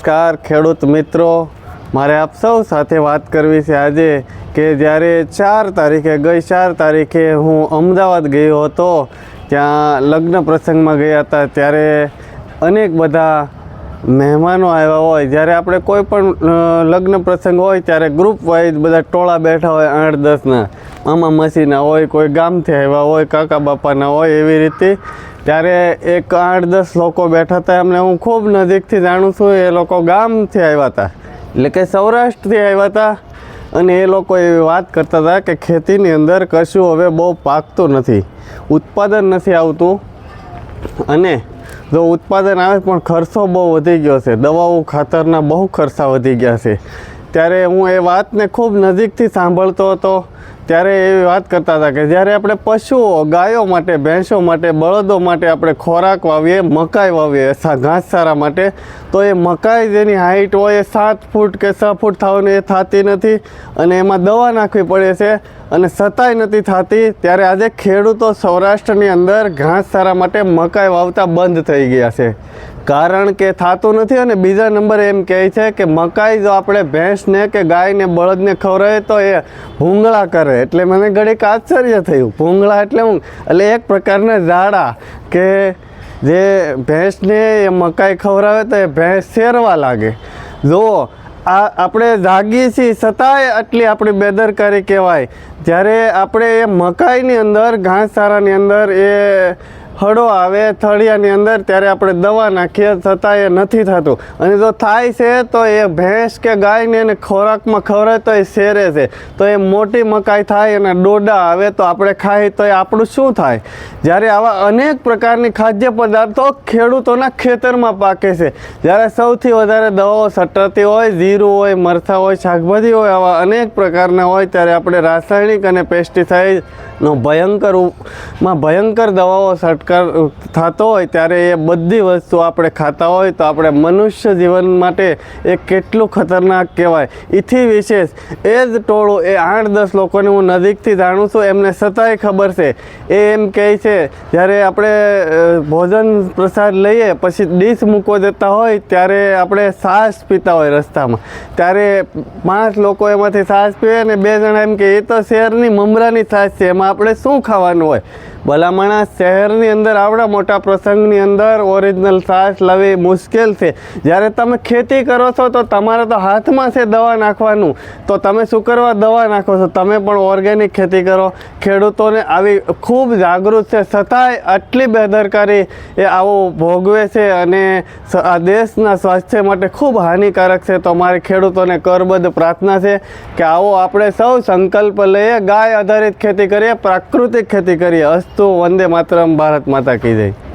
નમસ્કાર, ખેડૂત મિત્રો. મારે આપ સૌ સાથે વાત કરવી છે આજે કે જ્યારે ચાર તારીખે, ગઈ ચાર તારીખે હું અમદાવાદ ગયો હતો, ત્યાં લગ્ન પ્રસંગમાં ગયા હતા, ત્યારે અનેક બધા મહેમાનો આવ્યા હોય. જ્યારે આપણે કોઈ પણ લગ્ન પ્રસંગ હોય, ત્યારે ગ્રુપ વાઇઝ બધા ટોળા બેઠા હોય આઠ દસના. મામા મસીના હોય, કોઈ ગામથી આવ્યા હોય, કાકા બાપાના હોય એવી રીતે. ત્યારે એક આઠ દસ લોકો બેઠા હતા, એમને હું ખૂબ નજીકથી જાણું છું, એ લોકો ગામથી આવ્યા હતા. એટલે કે સૌરાષ્ટ્રથી આવ્યા હતા. અને એ લોકો એવી વાત કરતા હતા કે ખેતીની અંદર કશું હવે બહુ પાકતું નથી. ઉત્પાદન નથી આવતું. અને જો ઉત્પાદન આવે પણ ખર્ચો બહુ વધી ગયો છે. દવાઓ, ખાતરના બહુ ખર્ચા વધી ગયા છે. ત્યારે હું એ વાતને ખૂબ નજીકથી સાંભળતો હતો. ત્યારે એવી વાત કરતા હતા કે જ્યારે આપણે પશુઓ, ગાયો માટે, ભેંસો માટે, બળદો માટે આપણે ખોરાક વાવીએ, મકાઈ વાવીએ ઘાસચારા માટે, તો એ મકાઈ જેની હાઈટ હોય એ સાત ફૂટ કે છ ફૂટ થવાની એ થતી નથી અને એમાં દવા નાખવી પડે છે અને સતાય નથી થતી, ત્યારે આજે ખેડૂતો સૌરાષ્ટ્રની અંદર ઘાસચારા માટે મકાઈ વાવતા બંધ થઈ ગયા છે. કારણ કે થતું નથી અને બીજા નંબર એમ કહે છે કે મકાઈ જો આપણે ભેંસને કે ગાયને, બળદને ખવડાવીએ તો એ ભૂંગળા કરે. એટલે મને ઘડીક આશ્ચર્ય થયું. ભૂંગળા એટલે હું? એટલે એક પ્રકારના ઝાડા કે જે ભેંસને એ મકાઈ ખવડાવે તો એ ભેંસ શેરવા લાગે. જુઓ આ આપણે જાગીએ છીએ છતાંય આટલી આપણી બેદરકારી કહેવાય. જ્યારે આપણે એ મકાઈની અંદર, ઘાસચારાની અંદર એ હળો આવે થળિયાની અંદર ત્યારે આપણે દવા નાખીએ છતાં એ નથી થતું. અને જો થાય છે, તો એ ભેંસ કે ગાયને એને ખોરાકમાં ખવડાવે તો એ શેરે છે. તો એ મોટી મકાઈ થાય અને ડોડા આવે તો આપણે ખાઈએ તો એ આપણું શું થાય? જ્યારે આવા અનેક પ્રકારની ખાદ્ય પદાર્થો ખેડૂતોના ખેતરમાં પાકે છે. જ્યારે સૌથી વધારે દવાઓ સટરતી હોય, જીરું હોય, મરચાં હોય, શાકભાજી હોય, આવા અનેક પ્રકારના હોય, ત્યારે આપણે રાસાયણિક અને પેસ્ટિસાઇડનો ભયંકરમાં ભયંકર દવાઓ છંટકાર થતો હોય ત્યારે એ બધી વસ્તુ આપણે ખાતા હોય તો આપણે મનુષ્ય જીવન માટે એ કેટલું ખતરનાક કહેવાય. એથી વિશેષ, એ જ ટોળું, એ આઠ દસ લોકોને હું નજીકથી જાણું છું, એમને છતાંય ખબર છે. એ એમ કહે છે, જ્યારે આપણે ભોજન પ્રસાદ લઈએ, પછી ડીશ મૂકવા જતા હોય, ત્યારે આપણે સાસ પીતા હોય રસ્તામાં. ત્યારે પાંચ લોકો એમાંથી સાસ પીવે અને બે જણા એમ કે, એ તો શહેરની મમરાની છાશ છે, એમાં આપણે શું ખાવાનું હોય? ભલામણા શહેરની અંદર, આવડા મોટા પ્રસંગની અંદર ઓરિજિનલ છાશ લાવવી મુશ્કેલ છે. જ્યારે તમે ખેતી કરો છો, તો તમારે તો હાથમાં છે દવા નાખવાનું. તો તમે શું કરવા દવા નાખો છો? તમે પણ ઓર્ગેનિક ખેતી કરો. ખેડૂતોને આવી ખૂબ જાગૃત છે. છતાંય આટલી બેદરકારી એ આવો ભોગવે છે અને આ દેશના સ્વાસ્થ્ય માટે ખૂબ હાનિકારક છે. તો મારી ખેડૂતોને કરબદ્ધ પ્રાર્થના છે કે આવો આપણે સૌ સંકલ્પ લઈએ. ગાય આધારિત ખેતી કરીએ, પ્રાકૃતિક ખેતી કરીએ. અસ્તુ વંદે માતરમ ભારત માતા કહી જય